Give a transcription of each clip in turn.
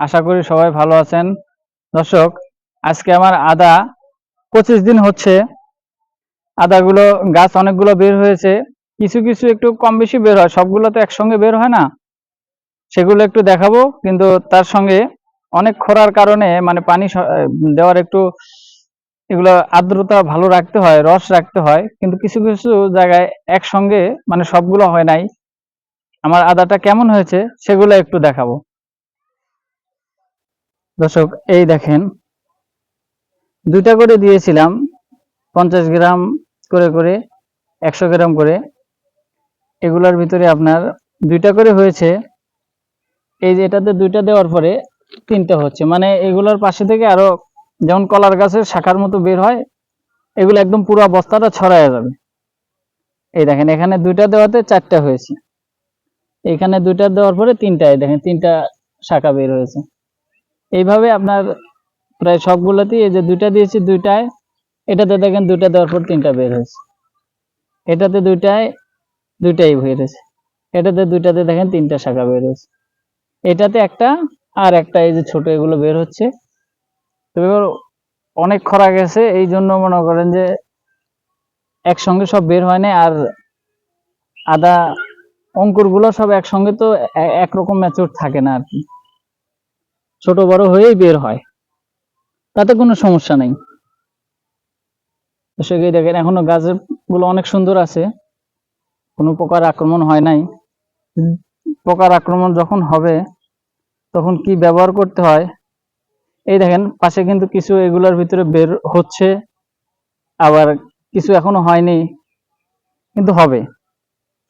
আশা করি সবাই ভালো আছেন। দর্শক, আজকে আমার আদা পঁচিশ দিন হচ্ছে। আদাগুলো, গাছ অনেকগুলো বের হয়েছে। কিছু কিছু একটু কম বেশি বের হয়। সবগুলো তো একসঙ্গে বের হয় না। সেগুলো একটু দেখাবো। কিন্তু তার সঙ্গে অনেক খরার কারণে মানে পানি দেওয়ার একটু এগুলো আর্দ্রতা ভালো রাখতে হয়, রস রাখতে হয়। কিন্তু কিছু কিছু জায়গায় একসঙ্গে মানে সবগুলো হয় নাই। আমার আদাটা কেমন হয়েছে, সেগুলো একটু দেখাবো। দর্শক, এই দেখেন, দুইটা করে দিয়েছিলাম, পঞ্চাশ গ্রাম করে করে, একশো গ্রাম করে। এগুলোর ভিতরে আপনার দুইটা করে হয়েছে। এই যে এটাতে দুইটা দেওয়ার পরে তিনটা হচ্ছে। মানে এগুলোর পাশে থেকে আরও যেমন কলার গাছের শাখার মতো বের হয়, এগুলো একদম পুরো বস্তাটা ছড়ায় যাবে। এই দেখেন, এখানে দুইটা দেওয়াতে চারটা হয়েছে। এখানে দুইটা দেওয়ার পরে তিনটা দেখেন, তিনটা শাখা বের হয়েছে। এইভাবে আপনার প্রায় সবগুলোতেই এই যে দুইটা দিয়েছি, দুইটায়, এটাতে দেখেন দুইটা দেওয়ার পর তিনটা বের হয়েছে। এটাতে দুইটায়, দুইটাই বের হয়েছে এটাতে, দুইটাতে দেখেন তিনটা শাখা বের হয়েছে। এটাতে একটা আর একটা এই যে ছোট এগুলো বের হচ্ছে। এবার অনেক খরা গেছে, এই জন্য মনে করেন যে একসঙ্গে সব বের হয় না আর আদা অঙ্কুরগুলো সব একসঙ্গে তো একরকম ম্যাচুর থাকে না আর কি। ছোট বড় হয়েই বের হয়। তাতে কোনো সমস্যা নেই। সেটাই দেখেন, এখনও গাছেরগুলো অনেক সুন্দর আছে। কোনো প্রকার আক্রমণ হয় নাই। পোকার আক্রমণ যখন হবে, তখন কি ব্যবহার করতে হয়? এই দেখেন, পাশে কিন্তু কিছু এগুলোর ভিতরে বের হচ্ছে, আবার কিছু এখনও হয়নি, কিন্তু হবে।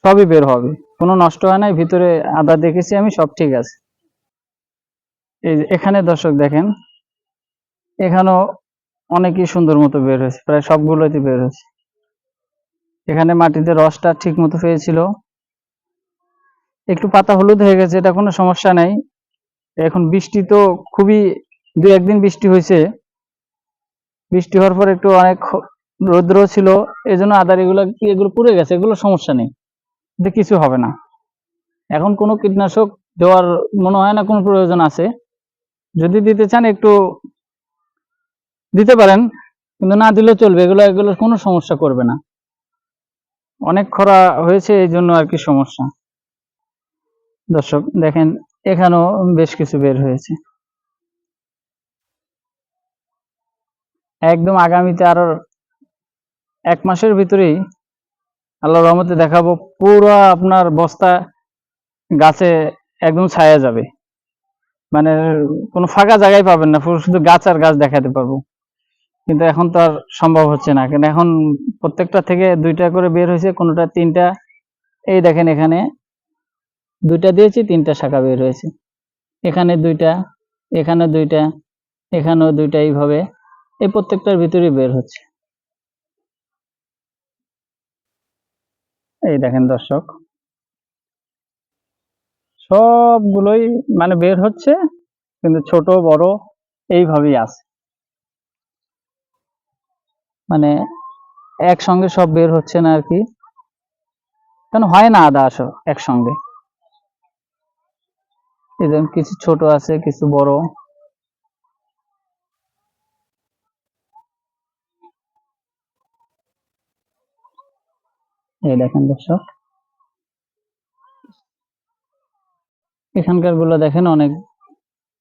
সবই বের হবে। কোনো নষ্ট হয় নাই, ভিতরে আদা দেখেছি আমি, সব ঠিক আছে। এই এখানে দর্শক দেখেন, এখানেও অনেকই সুন্দর মতো বের হয়েছে, প্রায় সবগুলোতে বের হয়েছে। এখানে মাটিতে রসটা ঠিক মতো পেয়েছিল। একটু পাতা হলুদ হয়ে গেছে, এটা কোনো সমস্যা নাই। এখন বৃষ্টি তো খুবই, দু একদিন বৃষ্টি হয়েছে। বৃষ্টি হওয়ার পর একটু অনেক রৌদ্র ছিল এই জন্য আদার এগুলো এগুলো পুড়ে গেছে, এগুলো সমস্যা নেই। কিছু হবে না। এখন কোনো কীটনাশক দেওয়ার মনে হয় না কোনো প্রয়োজন আছে। যদি দিতে চান একটু দিতে পারেন, কিন্তু না দিলেও চলবে। এগুলো এগুলো কোনো সমস্যা করবে না। অনেক খরা হয়েছে, এই জন্য আর কি সমস্যা। দর্শক, দেখেন, এখানেও বেশ কিছু বের হয়েছে। একদম আগামীতে আরও এক মাসের ভিতরেই আল্লাহ রহমতে দেখাবো, পুরো আপনার বস্তা গাছে একদম ছায়া যাবে। মানে কোনো ফাঁকা জায়গায় পাবেন না, পুরো শুধু গাছ আর গাছ দেখাতে পারব। কিন্তু এখন তো আর সম্ভব হচ্ছে না। কিন্তু এখন প্রত্যেকটা থেকে দুইটা করে বের হয়েছে, কোনোটা তিনটা। এই দেখেন এখানে দুইটা দিয়েছি, তিনটা শাখা বের হয়েছে। এখানে দুইটা এখানে দুইটা, এখানেও দুইটা এইভাবে এই প্রত্যেকটার ভিতরেই বের হচ্ছে। এই দেখেন দর্শক। সবগুলোই মানে বের হচ্ছে, কিন্তু ছোট, বড় এইভাবেই আছে। মানে একসঙ্গে সব বের হচ্ছে না আর কি। কেন হয় না আদা আসো একসঙ্গে। দেখেন কিছু ছোট আছে, কিছু বড়। এই দেখেন দর্শক। এখানকারগুলো দেখেন অনেক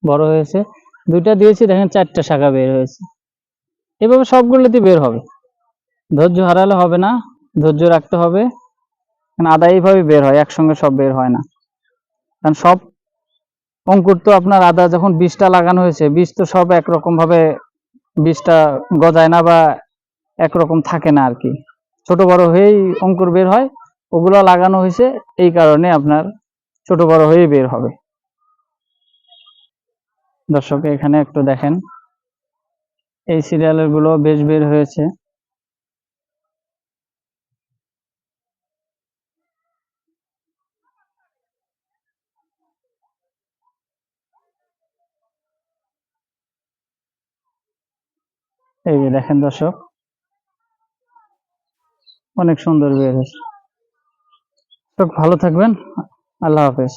বড় হয়েছে। দুইটা দিয়েছি, দেখেন চারটা শাখা বের হয়েছে। এভাবে সবগুলোতে বের হবে। ধৈর্য হারালে হবে না, ধৈর্য রাখতে হবে। কারণ আদা এইভাবে বের হয়, একসঙ্গে সব বের হয় না। কারণ সব অঙ্কুর তো আপনার আদা যখন বীজটা লাগানো হয়েছে, বীজ তো সব একরকম ভাবে বীজটা গজায় না বা একরকম থাকে না আর কি। ছোট বড় হয়েই অঙ্কুর বের হয়, ওগুলো লাগানো হয়েছে, এই কারণে আপনার ছোট বড় হয়েই বের হবে। দর্শক, এখানে একটু দেখেন। এই সিরিয়ালেরগুলো বেশ বের হয়েছে। এই যে দেখেন দর্শক, অনেক সুন্দর বের হয়েছে। ভালো থাকবেন। আল্লাহ হাফেজ।